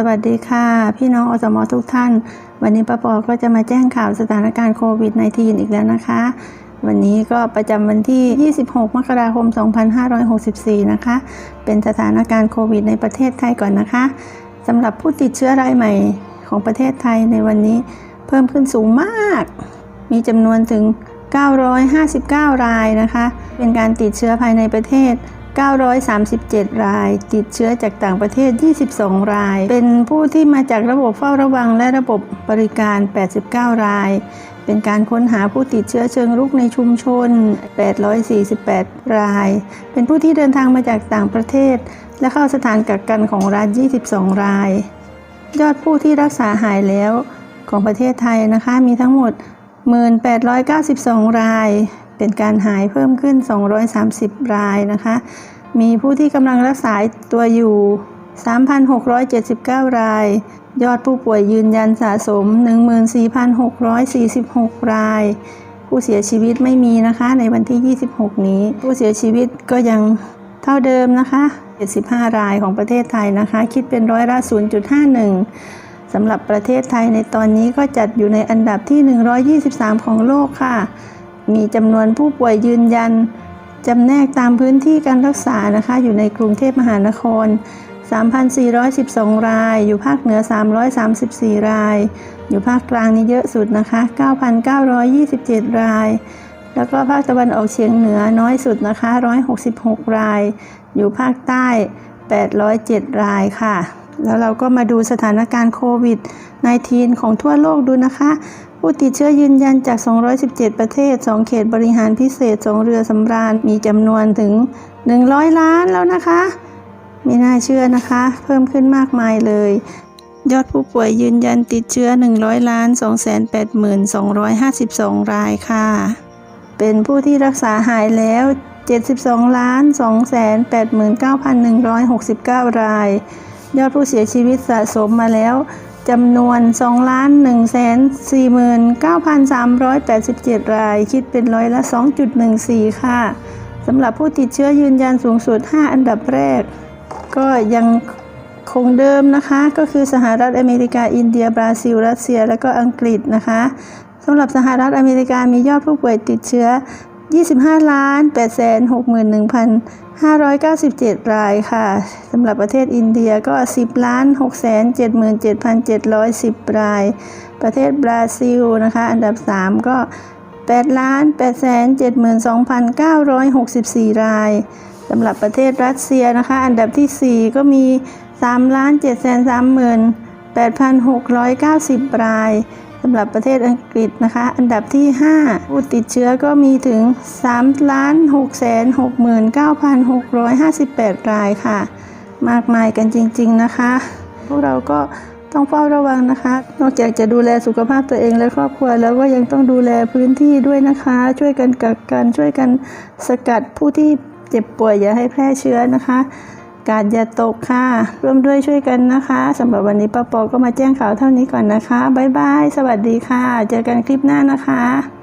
สวัสดีค่ะ พี่น้องอสมทุกท่าน วันนี้ป้าปอก็จะมาแจ้งข่าวสถานการณ์โควิด -19 อีกแล้วนะคะ วันนี้ก็ประจำวันที่ 26 มกราคม 2564 นะคะ เป็นสถานการณ์โควิด ในประเทศไทยก่อนนะคะสำหรับผู้ติดเชื้อรายใหม่ของประเทศไทยในวันนี้เพิ่มขึ้นสูงมาก มีจำนวนถึง 959 รายนะคะ เป็นการติดเชื้อภายในประเทศ 937 ราย ติดเชื้อจากต่างประเทศ 22 ราย เป็นผู้ที่มาจากระบบเฝ้าระวังและระบบบริการ 89 ราย เป็นการค้นหาผู้ติดเชื้อเชิงรุกในชุมชน 848 ราย เป็นผู้ที่เดินทางมาจากต่างประเทศ และเข้าสถานกักกันของรัฐ 22 ราย ยอดผู้ที่รักษาหายแล้วของประเทศไทยนะคะมีทั้งหมด 1892 ราย เป็นการหายเพิ่มขึ้น 230 รายนะคะ มีผู้ที่กำลังรักษาตัวอยู่ 3,679 ราย ยอดผู้ป่วยยืนยันสะสม 14,646 ราย ผู้เสียชีวิตไม่มีนะคะในวันที่ 26 นี้ ผู้เสียชีวิตก็ยังเท่าเดิมนะคะ 75 รายของประเทศไทยนะคะ คิดเป็นร้อยละ 0.51สำหรับประเทศไทยในตอนนี้ก็จัดอยู่ในอันดับที่ 123 ของโลกค่ะ มีจำนวนผู้ป่วยยืนยันจำแนกตามพื้นที่การรักษานะคะ อยู่ในกรุงเทพมหานคร 3,412 ราย อยู่ภาคเหนือ 334 ราย อยู่ภาคกลางนี่เยอะสุดนะคะ 9,927 ราย แล้วก็ภาคตะวันออกเฉียงเหนือน้อยสุดนะคะ 166 ราย อยู่ภาคใต้ 807 รายค่ะ แล้วเราก็มาดูสถานการณ์โควิด -19 ของทั่วโลกดูนะคะ ผู้ติดเชื้อยืนยันจาก 217 ประเทศ 2 เขตบริหารพิเศษ 2 เรือสำราญ มีจำนวนถึง 100 ล้านแล้วนะคะ ไม่น่าเชื่อนะคะ เพิ่มขึ้นมากมายเลย ยอดผู้ป่วยยืนยันติดเชื้อ 100 ล้าน 282,252 รายค่ะ เป็นผู้ที่รักษาหายแล้ว 72 ล้าน 289,169 ราย ยอดผู้เสียชีวิตสะสมมาแล้ว จำนวน 2 ล้าน1 49,387 ราย คิดเป็นร้อยละ 2.14 ค่ะ สำหรับผู้ติดเชื้อยืนยันสูงสุด 5 อันดับแรก ก็ยังคงเดิมนะคะ ก็คือสหรัฐอเมริกา อินเดีย บราซิล รัสเซีย และก็อังกฤษนะคะสำหรับสหรัฐอเมริกามียอดผู้ป่วยติดเชื้อ 25ล้าน861,597 รายค่ะสำหรับประเทศอินเดียก็ 10ล้าน677,710 ราย ประเทศบราซิลนะคะ อันดับ 3 ก็8ล้าน872,964 รายสำหรับประเทศรัสเซียนะคะ อันดับที่ 4 ก็มี3ล้าน738,690 รายำหรับประเทศอังกฤษนะคะ อันดับที่ 5 ผู้ติดเชื้อก็มีถึง 3 ล้าน669,658 รายค่ะ มากมายกันจริง ๆนะคะ พวกเราก็ต้องเฝ้าระวังนะคะ นอกจากจะดูแลสุขภาพตัวเองและครอบครัวแล้วก็ยังต้องดูแลพื้นที่ด้วยนะคะ ช่วยกันกักกันช่วยกันสกัดผู้ที่เจ็บป่วยอย่าให้แพร่เชื้อนะคะ กาดอย่าตกค่ะ ร่วมด้วยช่วยกันนะคะสำหรับวันนี้ป้าปอก็มาแจ้งข่าวเท่านี้ก่อนนะคะ บ๊ายบาย สวัสดีค่ะ เจอกันคลิปหน้านะคะ